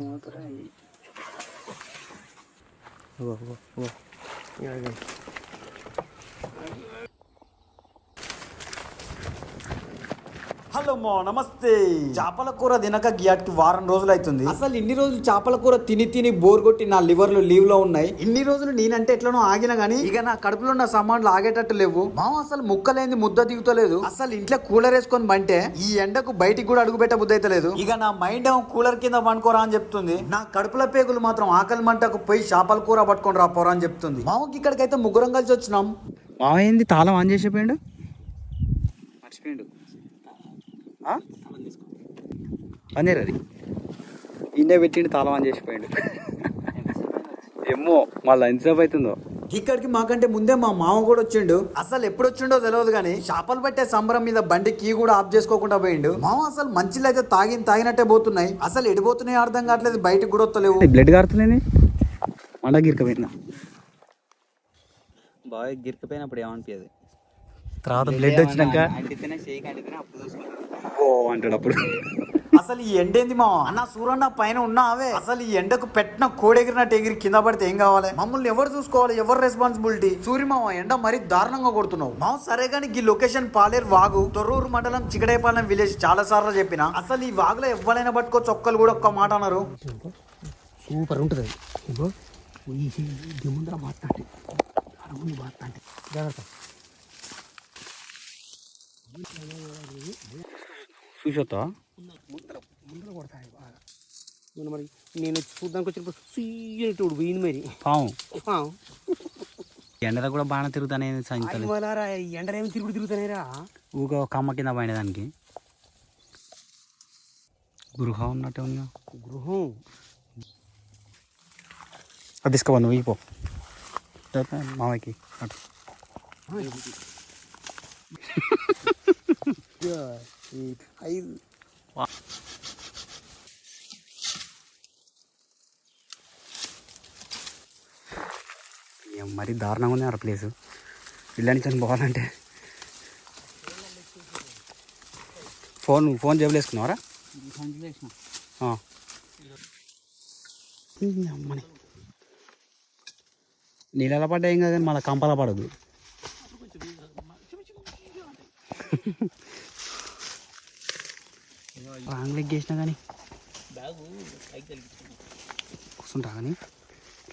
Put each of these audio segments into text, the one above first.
ఓ ఓ ఓ hello మో నమస్తే. చేపల కూర తినక గియాట్కి వారం రోజులు అవుతుంది అసలు ఇన్ని రోజులు చేపల కూర తిని తిని బోర్ కొట్టి నా లివర్లు లీవ్లో ఉన్నాయి. ఇన్ని రోజులు నేనంటే ఎట్లనో ఆగిన గానీ ఇక నా కడుపులో ఉన్న సామాన్లు ఆగేటట్టు లేవు. మామ అసలు ముక్కలేంది ముద్ద దిగుతలేదు. అసలు ఇంట్లో కూలర్ వేసుకొని బంటే ఈ ఎండకు బయటికి కూడా అడుగు పెట్ట బుద్ధి అయితే ఇక నా మైండ్ ఏమో కూలర్ కింద పండుకోరా అని చెప్తుంది. నా కడుపుల పేగులు మాత్రం ఆకలి మంటకు పోయి చేపల కూర పట్టుకొని రాపోరా అని చెప్తుంది. మామకి ఇక్కడికైతే ముగ్గురం కలిసి వచ్చినాం. మావ ఏంది తాళం ఆన్ చేసిపోయిండు మర్చిపోయిండు. పన్నీర్ అది. ఇండే పెట్టిండు తాళం ఆన్ చేసిపోయిండు. ఏమో మళ్ళీ ఎంతసేపు అవుతుందో. ఇక్కడికి మాకంటే ముందే మా మామ కూడా వచ్చిండు. అసలు ఎప్పుడు వచ్చిండో తెలియదు కానీ చేపలు పట్టే సంబరం మీద బండి కీ కూడా ఆఫ్ చేసుకోకుండా పోయిండు. మామ అసలు మంచిలు అయితే తాగిన తాగినట్టే పోతున్నాయి. అసలు ఎడిపోతున్నాయి అర్థం కావట్లేదు బయటకు కూడా వస్తలేవు బ్లడ్ కారుతుంది మండ గిరకపోయిందా బాగా గిరికిపోయినప్పుడు ఏమనిపించదు తర్వాత బ్లడ్ వచ్చినాక ఓ అంటాడు అప్పుడు. అసలు ఈ ఎండ ఏంది మామ అన్న సూరన్న పైన ఉన్నావే. అసలు ఈ ఎండకు పెట్టిన కోడెగిరినట్టు ఎగిరి కింద పడితే ఏం కావాలి? మమ్మల్ని ఎవరు చూసుకోవాలి? ఎవరు రెస్పాన్సిబిలిటీ సూర్య మామ ఎండ మరీ దారుణంగా కొడుతున్నావు. మామ సరే కానీ ఈ లొకేషన్ పాలేరు వాగు. తొర్రూరు మండలం చిగడేపాలెం విలేజ్ చాలా సార్లు చెప్పిన. అసలు ఈ వాగులో ఎవరైనా పట్టుకో చొక్కలు కూడా ఒక్క మాట అన్నారు సూపర్ ఉంటుంది అది. ముందర జాగ్రత్త. చూసొత్తా ముందర ముందర కొడతాయి బాగా మొన్న మరి నేను వచ్చి చూద్దానికి వచ్చినప్పుడు సీయనట్టు పోయింది మరి పాము. ఆ, ఎండలో కూడా బాగా తిరుగుతానే అది సాయంత్రం మళ్ళారా ఎండలేమి తిరుగుడు తిరుగుతానేరా ఊగా కమ్మ కింద పడిన దానికి. గృహం ఉన్నట్టే ఉన్నా గృహం అది తీసుకోవాలి నువ్వు ఇపో మామయ్యకి అటు. మరీ దారుణంగా ఉంది ఆ ప్లేస్ ఇళ్ళ నుంచి పోవాలంటే ఫోన్ ఫోన్ జేబులు వేసుకున్నావరా అమ్మని నీళ్ళ పడ్డా ఏం కాదు మళ్ళీ కంపల పడదు రాంగ్ లెగ్ చేసినా కానీ. కూర్చుంటా కానీ.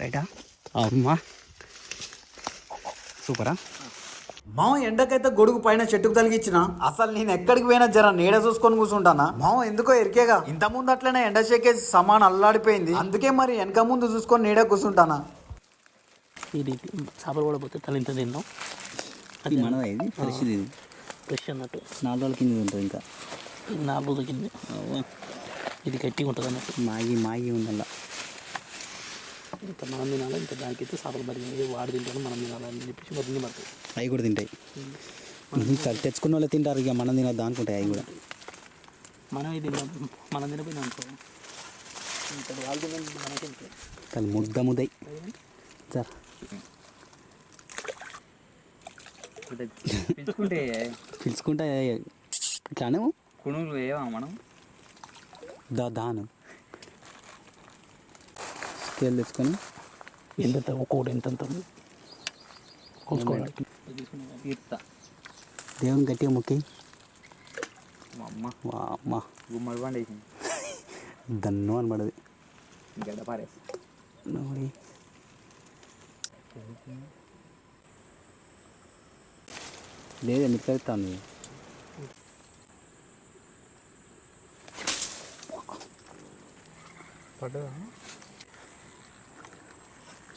రైటా? అమ్మా సూపరా? మామ ఎండకైతే గొడుగు పైన చెట్టుకు తలిగించిన అసలు నేను ఎక్కడికి పోయినా జర నీడ చూసుకొని కూర్చుంటానా? మామ ఎందుకో ఎరికేగా? ఇంత ముందు అట్లనే ఎండ చెక్కేసి సమాన్ అల్లాడిపోయింది. అందుకే మరి వెనక ముందు చూసుకొని నీడ కూర్చుంటానా? ఇది చేపలు కూడా పోతే తల ఇంత తిన్నాం అది మనది ఇది ఫ్రెష్ ఇది ఫ్రెష్ అన్నట్టు నాలుగు రోజుల కింద ఉంటుంది ఇంకా. నాలుగు రోజుల కింద. ఇది గట్టిగా ఉంటుంది అన్నట్టు. మాగి మాగి ఉందల్లా. ఇంత మనం తినాలి ఇంత దానికైతే చేపలు పడినాయి. వాడు తింటాను మనం తినాలని చెప్పేసి మొదలు పడుతుంది అవి కూడా తింటాయి. తెచ్చుకున్న వాళ్ళు తింటారు ఇక మనం తినద్దా అనుకుంటాయి అవి కూడా. మనం ఇది మనం తినపోయినా అనుకో. వాళ్ళు తిన మనకి ముద్ద ముద్దయి సార్ పెంచుకుంటే పిలుచుకుంటే కానీ కుణులు ఏవా మనం? దా దాను. స్కేల్ తెచ్చుకొని ఎంత ఒక్కొక్కటి ఎంత తీర్తా దేవుని గట్టిగా మొక్కి. మా అమ్మ. వా అమ్మ. గుమ్మడి బండి వేసింది. దన్ను అనబడది. గడ్డ పారేసి లేదు కలుగుతాను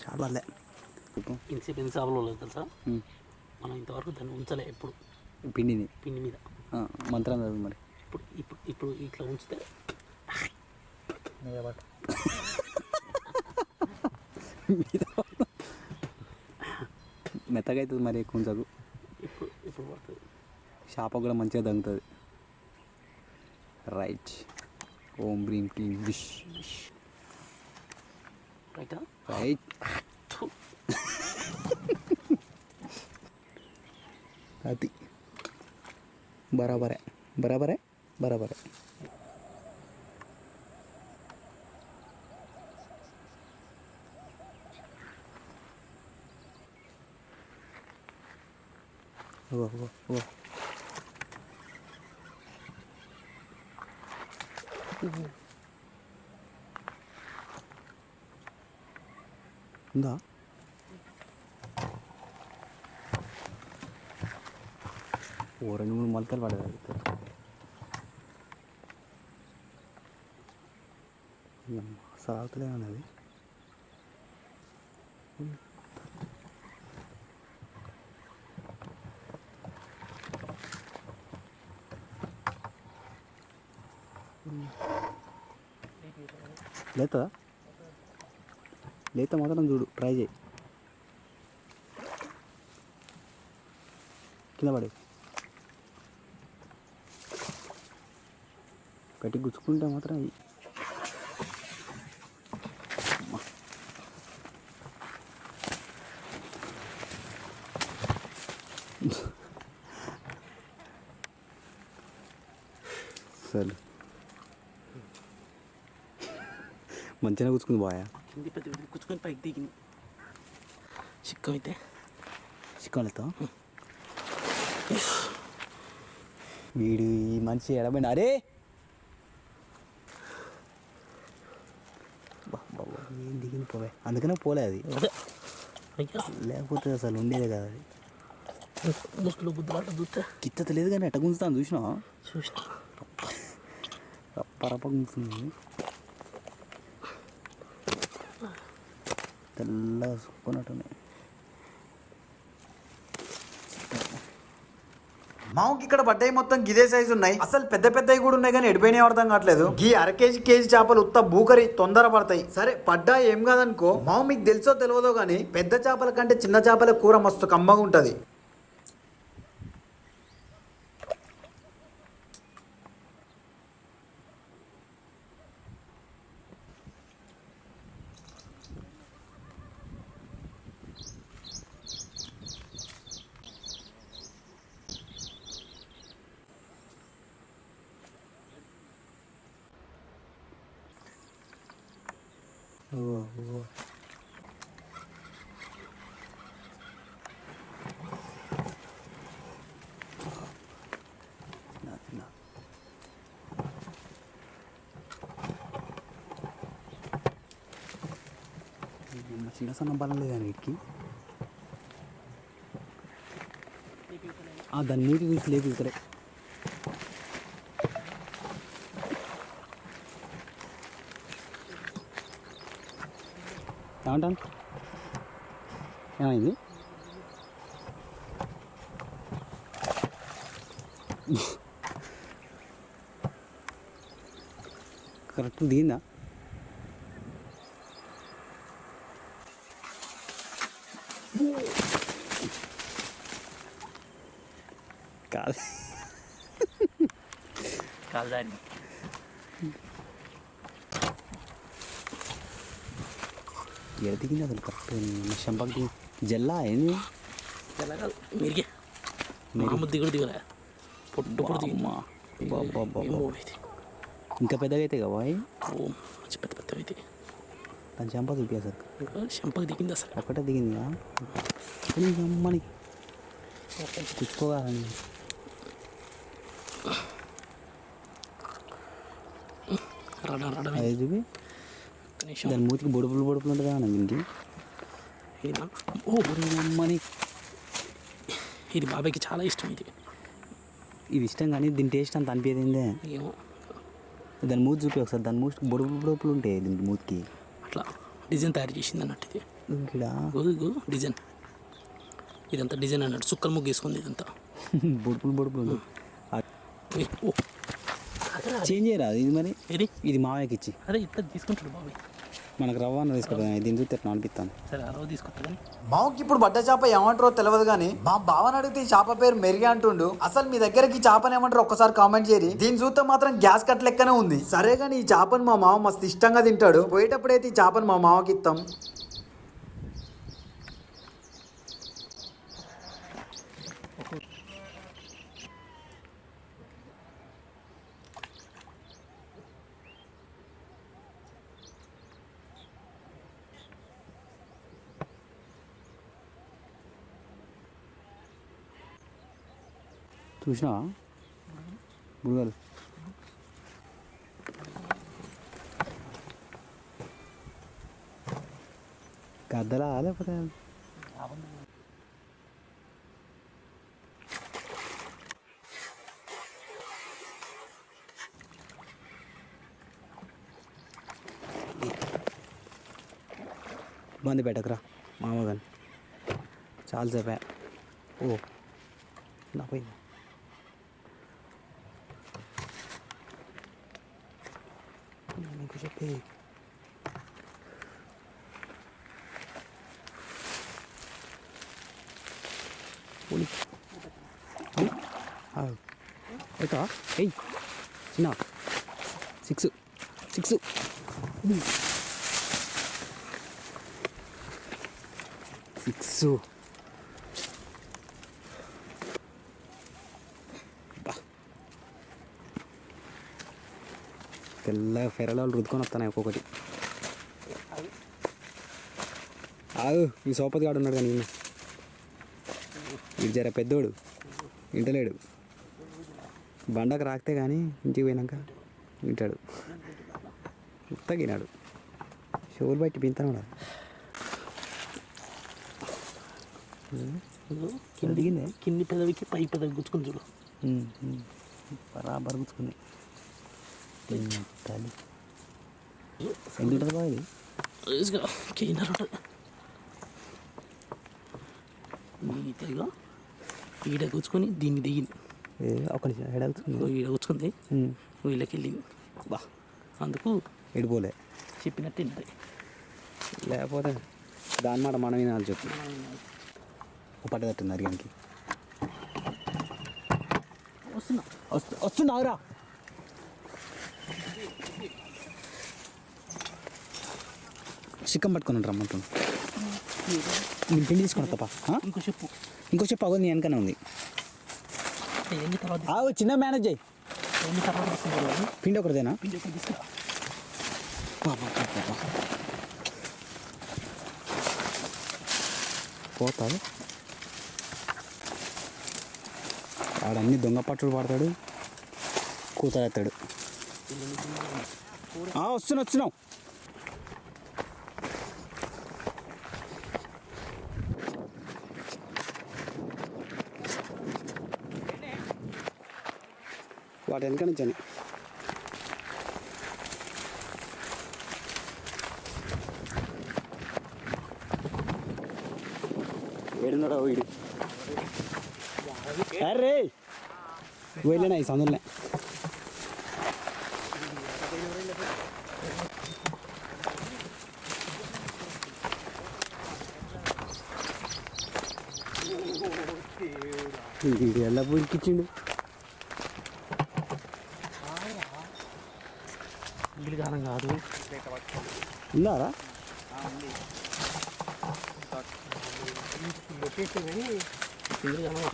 చాలా వాళ్ళే ఇంతసేపు ఎన్ని చేపలు లేదు తెలుసా? మనం ఇంతవరకు దాన్ని ఉంచలే ఎప్పుడు. పిండిని. పిండి మీద. ఆ, మంత్రం చదువు మరి. ఇప్పుడు ఇప్పుడు ఇప్పుడు ఇట్లా ఉంచితే. మెత్తగా అవుతుంది మరి ఎక్కువ ఉంచదు ఇప్పుడు ఇప్పుడు పడుతుంది షాప కూడా మంచిగా తగ్గుతుంది రైట్ ఓం బ్రీం క్లీం విష్ రైటా రైట్ అది బరాబరే బరాబరే బరాబరే ఓ ఓ ఓ ఉందా ఓ రెండు మూడు మొలకలు పడేది సాగుతలే ఉన్నది లేతా? లేత మాత్రం చూడు ట్రై చేయి. కింద పడే. గట్టి గుచ్చుకుంటే మాత్రం అయ్యి సరే. మంచిగా కూర్చుకుంది బాయా కింది పెద్ద కూర్చుకొని పైకి దిగింది. చిక్కం అయితే. చిక్కలతో వీడు ఈ మనిషి ఎడబడి అరే! ఏం దిగింది పోవే. అందుకనే పోలే అది. లేకపోతే అసలు ఉండేదే కదా అది. ముసలు చూస్తే కిత్తత లేదు కానీ ఎట్ట గుంజుతాను చూసినా చూసిన. రప్ప రప్ప గుంజుతుంది. తెల్ల సుక్కున్నట్టున్నాయి మామకి ఇక్కడ పడ్డాయి మొత్తం గిదే సైజు ఉన్నాయి. అసలు పెద్ద పెద్దవి కూడా ఉన్నాయి కానీ ఎడిపోయినాయి అర్థం కావట్లేదు. గీ అర కేజీ కేజీ చేపలు ఉత్త బూకరి తొందర పడతాయి. సరే పడ్డా ఏం కాదనుకో మామ మీకు తెలుసో తెలియదో కానీ పెద్ద చేపల కంటే చిన్న చేపల కూర మస్తు కమ్మగా ఉంటుంది. చిన్న, చిన్న. అమ్మ, చిన్న సన్న బలం లేదా వీటికి ఆ, దాని నీటి చూసి లేపు ఏమంటాను ఏమైంది కరెక్ట్ దిగిందా కాదు కాల్దారి ఎడ దిగింది అసలు కరెక్ట్ చెంపకి దిగి జల్లా ఏంది ఎలా కాదు మీరికే మామూలు దిగుడు దిగలే పొట్టు పొట్టు దిగింది అమ్మా. అబ్బబ్బబ్బబ్బ. ఏమో ఇది ఇంకా పెద్దగా అయితే కదా బాయ్ ఓ మంచి పెద్ద పెద్ద అయితే దాని చెంప చూపి అసలు ఇంకా చెంపకి దిగింది అసలు ఒక్కటే దిగింది అమ్మని తెచ్చుకోవాలని రడ రడ నిమిషం. దాని మూతికి బొడుపులు బొడుపులు ఉంటుంది దీనికి ఈయన ఓ అమ్మని. ఇది బాబాయ్కి చాలా ఇష్టం ఇది. ఇది ఇష్టం కానీ దీని టేస్ట్ అంత అనిపించిందే ఏమో. దాని మూతి చూపి ఒకసారి దాని మూతికి బొడుపులు బొడుపులు ఉంటాయి దీనికి మూతికి. అట్లా డిజైన్ తయారు చేసింది అన్నట్టు ఇది. డిజైన్. ఇదంతా డిజైన్ అన్నట్టు సుక్కల ముగ్గు వేసుకుంది ఇదంతా. బొడుపులు బొడుపులు చేంజ్ చేయరా ఇది మరి? ఇది ఇది మావయ్యకి ఇచ్చి అదే ఇట్లా తీసుకుంటాడు బాబాయ్. మనకు రవ్వ తీసుకుంటాం. దీని చూస్తే ఎట్లా అనిపిస్తాను మామకి ఇప్పుడు బడ్డ చేప ఏమంటారో తెలియదు కానీ మా బావని అడిగితే ఈ చేప పేరు మెరిగి అంటుండు. అసలు మీ దగ్గరకి ఈ చేపని ఏమంటారు ఒక్కసారి కామెంట్ చేయరి దీని చూస్తే మాత్రం గ్యాస్ కట్ లెక్కనే ఉంది. సరే కానీ ఈ చేపని మా మామ మస్తు ఇష్టంగా తింటాడు. పోయేటప్పుడైతే ఈ చేపని మా మామకి ఇస్తాం చూసినా మృగాలు గద్దలా లేకపోతే? బంది పెట్టకరా మామగాని. చాలా సేపే ఓ నా పోయింది. నీకు చెప్పి పోనీ. అవును? ఆగు. అవుతా ఎయ్ చిన్న సిక్స్ సిక్స్ సిక్స్ తెల్లగా ఫెరలో రుద్దుకొని వస్తాను ఒక్కొక్కటి. ఆగు ఈ సోపతి గాడు ఉన్నాడు కానీ. వీడు జర పెద్దోడు వింటలేడు బండకు రాకితే కానీ ఇంటికి పోయినాక వింటాడు ఉత్తగినాడు. షోలు బట్టి పింతను కింది కింది పెదవికి పై పెదవి గుచ్చుకుని చూడు. బరాబర్ గుచ్చుకుంది. బాగా ఇది ఈడ గుచ్చుకొని దీన్ని దిగింది ఒక నిమిషం ఈడ గుచ్చుకుంది వీళ్ళకి వెళ్ళింది బా అందుకు ఎడిపోలే చెప్పినట్టు విన్నది లేకపోతే దాని మాట మనం వినాలి చెప్పు పట్టేటట్టుంది అరిగానికి వస్తున్నా వస్తు వస్తున్నావురా చిక్కం పట్టుకుని రమ్మంటున్నాను నేను పిండి తీసుకున్నా తప్ప? ఇంకో చెప్పు. ఇంకో చెప్పు అవ్వదు నీ వెనకనే ఉంది. ఆవు చిన్న మేనేజ్ చేయి. తీసుకుంటారు పిండి ఒకటిదేనా పోతాడు వాడన్ని దొంగ పట్టుడు పడతాడు కూతరెత్తాడు ఆ, వస్తున్నా వస్తున్నావు వాటి వెనక నుంచి ఏడున్నాడా వీడు అరే వెళ్ళినా ఈ సందులనే వీడు ఎలా పూరికిచ్చిండు కారం కాదు. కారం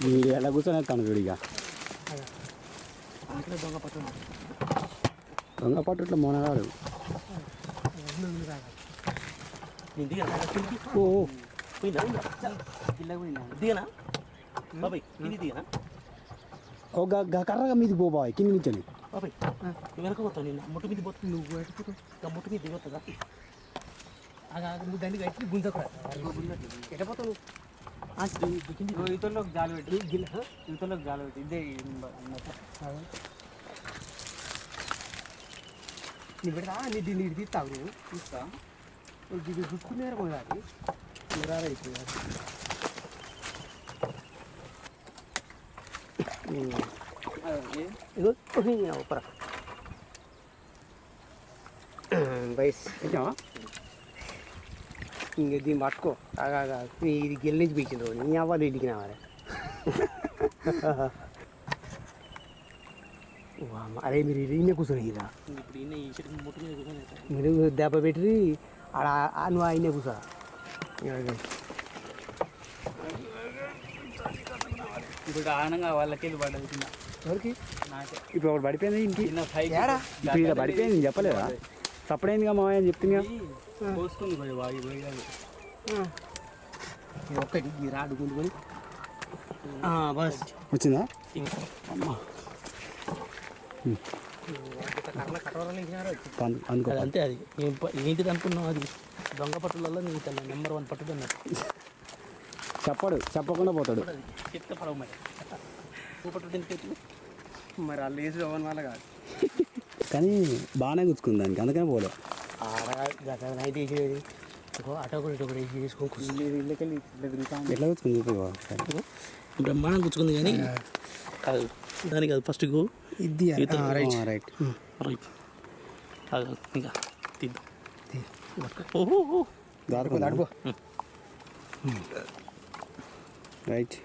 వీడు ఎలా కూర్చొని తను వీడిగా దొంగ పట్టు పట్టుట్లో మోనగాడు. నేను దిగనా కిందికి ఓ. దిగనా? బాబాయ్ ఇది దిగనా? ఓ గ- గ కర్రగా మీది పో బాయ్ కింది నుంచి బాబాయ్ నువ్వు వెనక పోతావు నేను ముట్టు మీద పోతుంది నువ్వు ఎటుపోతావు ముట్టు మీద దిగొస్తుందా నువ్వు దాన్ని కట్టి గుంజకూడదు ఎట్టపోతావు ఇతరులకు జాలి పెట్టి ఇతరులకు జాలి పెట్టి ఇదే నీ పెడతా నీ దీన్ని ఇటు తీస్తావు నువ్వు తీస్తా ఇది చూసుకునేరు కొనాలి నిరారా అయిపోయారు ఇగో ఒప్పరా వయస్ ఇంక దీన్ని పట్టుకో ఆగా ఇది గెలిచి పీకిండ్రు నీ అవ్వాలి ఇంటికి రావాలి అరే మీరు ఇరిగినే కూర్చొని ఇరా ఇప్పుడు ఈయన ఈ చెట్టు ముట్టు మీద కూర్చొని ఉంటాడు. మీరు దెబ్బ పెట్టి ఆడ ఆ- నువ్వు ఆయనే కూర్చో ఇప్పుడు ఆనంగా వాళ్ళకి వెళ్ళి పడ్డది కింద ఎవరికి నాకే ఇప్పుడు ఒకటి పడిపోయింది ఇంటికి చిన్న పైకి ఏడా? ఇప్పుడు ఇలా పడిపోయింది నేను చెప్పలేదా సపడైందిగా మామయ్య అని చెప్తుంది పోసుకుంది పోయి వాగి పోయి ఒక్కటి ఈ రాడు గుండుకొని బస్. వచ్చిందా? అమ్మా. కర్ర కట్టవాలని పం- అందుకో అది అంతే అది. ఏంటిది అనుకున్నావు అది? దొంగ పట్టులలో నీ తన నెంబర్ వన్ పట్టుడు అన్నట్టు. చెప్పడు చెప్పకుండా పోతాడు. చెప్తే పడవ మరి. ఎందుకు మరి వాళ్ళు వేసి చదవని వాళ్ళ కాదు. కానీ బాగానే గుచ్చుకుంది దానికి అందుకనే పోలే. ఆడ నైట్ వేసేది ఇగో అటో కూడా ఇటో కూడా వేసి తీసుకొని కూర్చుంది ఇళ్ళకెళ్ళి ఎట్లా గుచ్చుకుంది. బ్రహ్మాండం కూర్చుకుంది కానీ కాదు దానికి అది ఫస్ట్ గో ఇది ఆ, రైట్. రైట్. అది ఇంకా తీద్దాం. ఓహో రైట్.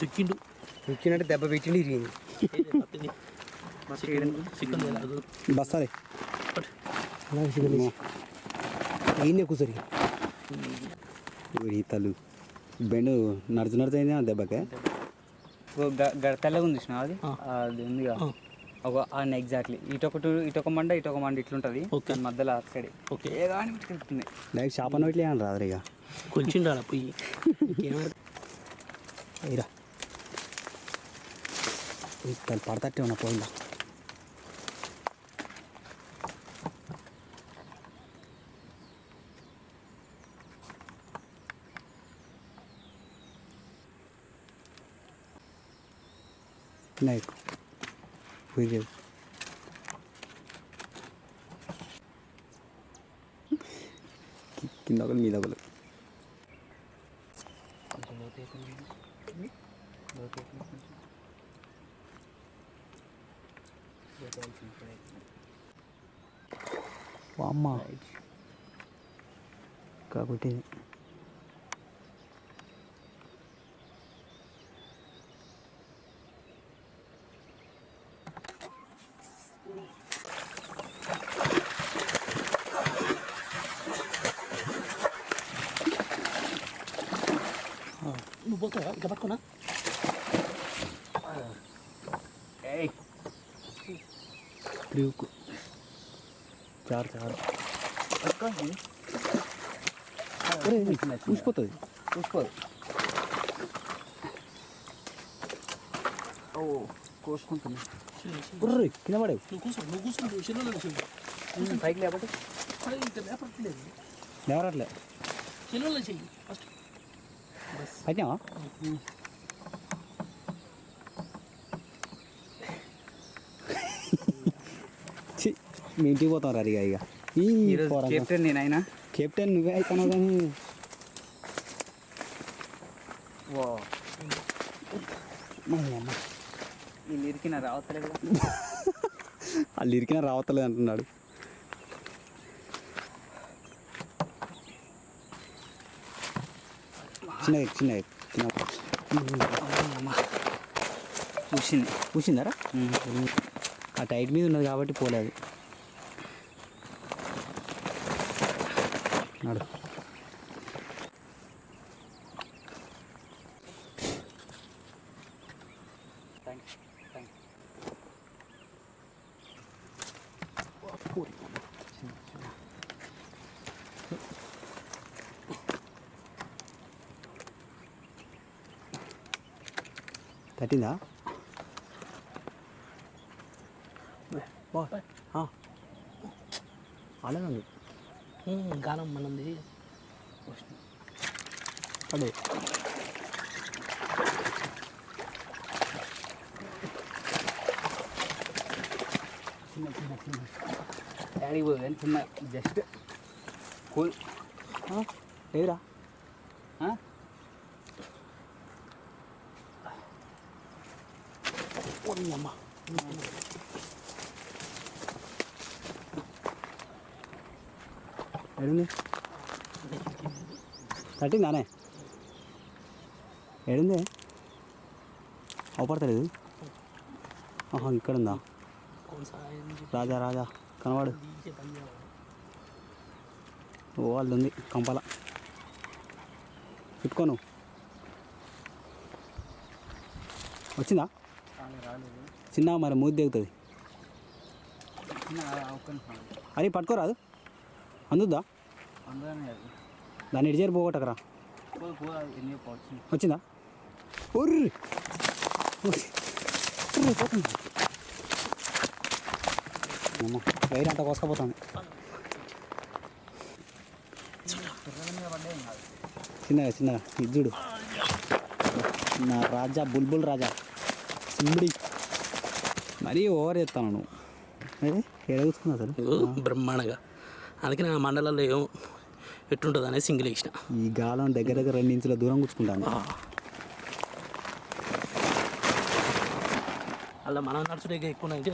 తిక్కిండు వచ్చినట్టు దెబ్బ పెట్టిండి ఇరిగింది ఈయన కూసరి. ఈతలు బెండు నడుచు నడుచు అయింది ఆ దెబ్బకే? తెల్లగా ఉంది చూసినా అది? అది ఉందిగా ఒక అని ఎగ్జాక్ట్లీ. ఇటొకటి ఇటొక మండ ఇటొక మండ ఇట్లుంటది. దాని మధ్యలో అటు సైడ్. ఓకే. కానీ పెట్టుకుంటున్నాయి డైరెక్ట్ షాప్ అన్న ఇట్లా అని రాదు ఇక. కొంచెం రాడా పోయి. ఇరా. ఈతలు పడతట్టే ఉన్నా పోయిందా నాయకు పోయి కింద ఒకరు మీద ఒకరు అమ్మ కాబట్టి నువ్వు పోతావా ఇట్లా పట్టుకున్నా త్రీకు చారు చారు చూసిపోతుంది చూసుకోదు ఓ కోసుకుంటున్నా బుర్ర కింద పడేవు నువ్వు కూర్చో నువ్వు కూర్చో నువ్వు చెయ్యి పైకి లేకపోతే లేపట్లేదు ఎవరట్లే చిన్న చెయ్యి ఫస్ట్ అయినావా ఛీ, మీ ఇంటికి పోతాం రా ఇక ఈ ఈరోజు పోరా. కెప్టెన్ నువ్వే అవుతున్నావు కానీ. వా మా అమ్మ. నేను ఇరికిన రావట్లేదు వాళ్ళు ఇరికినా రావట్లేదు అంటున్నాడు. చిన్నగా చిన్నగా చిన్న చూసింది. కూర్చుందారా ఆ టైట్ మీద ఉన్నది కాబట్టి పోలేదు. నడు థ్యాంక్స్ థ్యాంక్స్ తట్టిందా బా అలాగే ఉంది గానం మనది పడే డాడీ పోయి చిన్న జస్ట్ కూల్ లేదురా అమ్మ ఏడుంది తట్టిందానే ఏడుంది అవపడతలేదు ఆహా ఇక్కడ ఉందా రాజా రాజా కనవాడు ఓ వాళ్ళు ఉంది కంపల నువ్వు వచ్చిందా చిన్న మరి మూతి దిగుతుంది అది పట్టుకోరాదు అందుద్దా దాన్ని ఇడిచేరి పోగొట్టకరా వచ్చిందా? ఒర్రి. వైర్ అంతా కోసుకపోతుంది. చిన్నగా చిన్నగా. ఇది చూడు. నా రాజా బుల్బుల్ రాజా. సింబడి మరీ ఓవర్ చేస్తాను నువ్వు. అదే ఎడగుతున్నా అసలు? ఇగో బ్రహ్మాండంగా. అందుకే నా మండలంలో ఏం ఎట్లుంటుంది అనేది సింగిల్ వేసిన. ఈ గాలం దగ్గర దగ్గర రెండు ఇంచుల దూరం కూర్చుకుంటాను అలా మనం నడుచుడే ఎక్కువ అయితే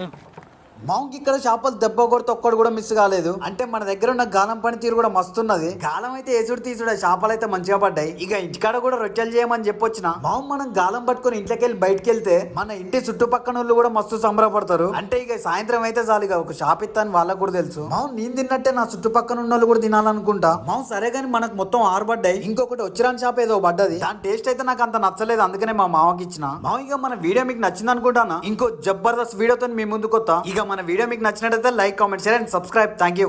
మాంకి ఇక్కడ చేపలు దెబ్బ కొడితే ఒక్కడు కూడా మిస్ కాలేదు. అంటే మన దగ్గర ఉన్న గాలం పనితీరు కూడా మస్తున్నది. గాలం అయితే ఎసుడు తీసుడు చేపలు అయితే మంచిగా పడ్డాయి. ఇక ఇంటికాడ కూడా రొట్టెలు చేయమని చెప్పొచ్చిన. మాం మనం గాలం పట్టుకొని ఇంట్లోకి వెళ్ళి బయటకు వెళ్తే మన ఇంటి చుట్టుపక్కల వాళ్ళు కూడా మస్తు సంబరపడతారు. అంటే ఇక సాయంత్రం అయితే చాలు ఇక ఒక షాప్ ఇస్తాను వాళ్ళకు కూడా తెలుసు. మాం నేను తిన్నట్టే నా చుట్టుపక్కల ఉన్న వాళ్ళు కూడా తినాలనుకుంటా. మాం సరే కానీ మనకు మొత్తం ఆరుబడ్డాయి. ఇంకొకటి వచ్చిరాని షాప్ ఏదో పడ్డది. దాని టేస్ట్ అయితే నాకు అంత నచ్చలేదు అందుకనే మా మామకి ఇచ్చిన. మామ ఇక మన వీడియో మీకు నచ్చింది అనుకుంటానా ఇంకో జబర్దస్త్ వీడియోతో మీ ముందుకు వస్తా ఇక మన వీడియో మీకు నచ్చినట్లయితే like comment share and subscribe. Thank you